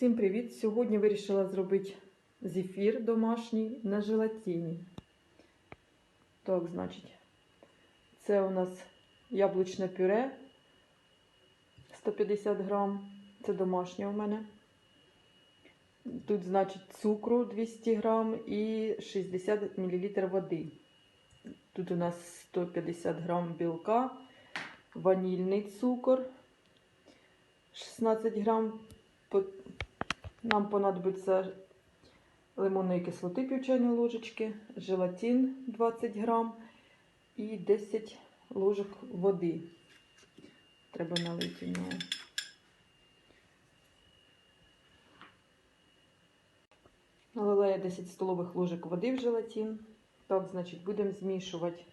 Всім привіт! Сьогодні вирішила зробити зефір домашній на желатині. Так, значить, це у нас яблучне пюре 150 грам. Це домашнє у мене. Тут, значить, цукру 200 грам і 60 мл води. Тут у нас 150 грам білка, ванільний цукор 16 грам. Нам понадобиться лимонної кислоти пів чайної ложечки, желатин 20 грам і 10 ложок води. Треба налити в нього. Налила я 10 столових ложок води в желатин. Так, значить, будемо змішувати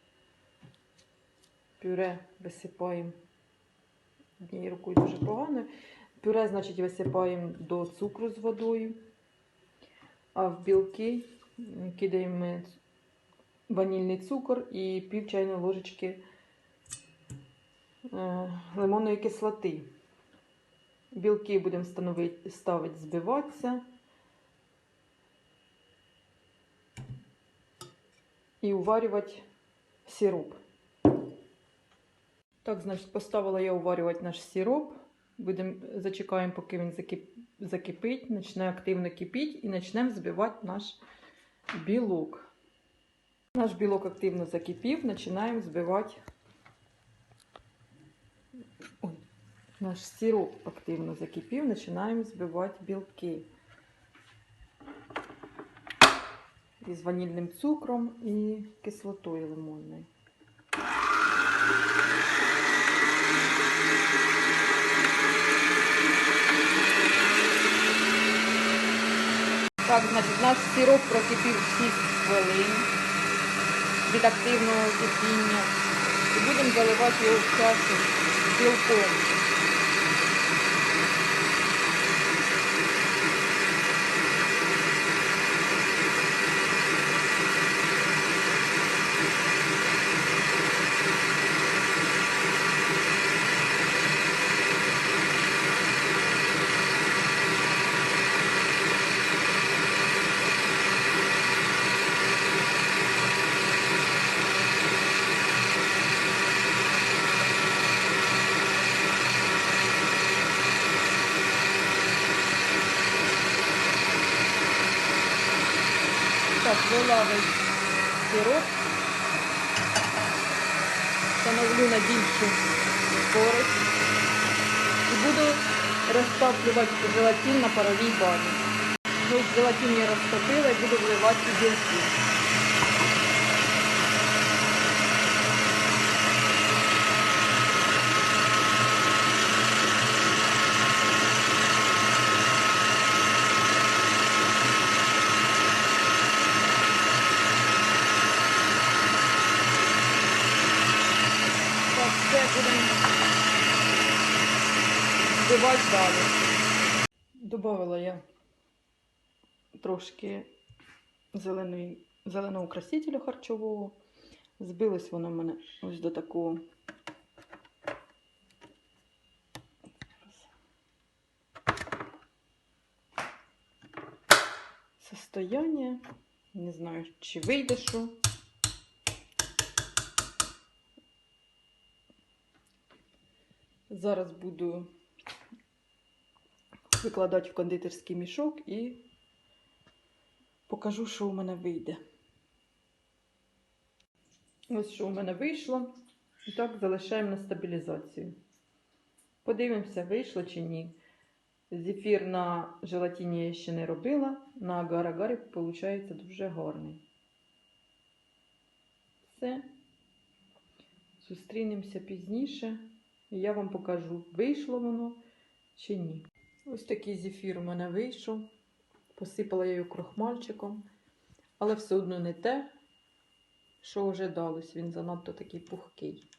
пюре, висипаємо однією рукою дуже погано. Пюре, значить, висипаємо до цукру з водою, а в білки кидаємо ванільний цукор і пів чайної ложечки е, лимонної кислоти. Білки будемо ставити збиватися. І уварювати сироп. Так, значить, поставила я уварювати наш сироп. Будемо зачекаємо, поки він закип... закипить, почне активно кипіти і почнемо збивати наш білок. Наш білок активно закипів, починаємо збивати. Ой, наш сироп активно закипів, починаємо збивати білки. Із ванільним цукром і кислотою лимонною. Так, значить, наш сироп прокипів 6 хвилин від активного кипіння. І будемо заливати його в чашу білком. Так, вилавий сироп. Встановлю на більшу скорость. І буду розтоплювати желатин на паровій базі. Желатин я розтопила і буду вливати білки. Так, все будемо збивати далі. Добавила я трошки зеленої, зеленого красителя харчового. Збилось воно в мене ось до такого. Состояние. Не знаю, чи вийде що. Зараз буду викладати в кондитерський мішок і покажу, що у мене вийде. Ось що у мене вийшло. І так залишаємо на стабілізацію. Подивимося, вийшло чи ні. Зефір на желатині я ще не робила. На агар-агарі виходить дуже гарний. Все. Зустрінемося пізніше. І я вам покажу, вийшло воно чи ні. Ось такий зефір у мене вийшов. Посипала я його крохмальчиком, але все одно не те, що вже далось. Він занадто такий пухкий.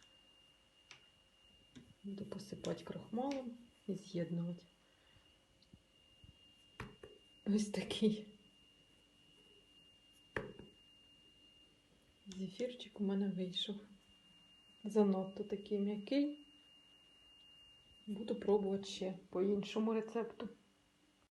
Буду посипати крохмалом і з'єднувати. Ось такий зефірчик у мене вийшов. Занадто такий м'який. Буду пробувати ще по іншому рецепту.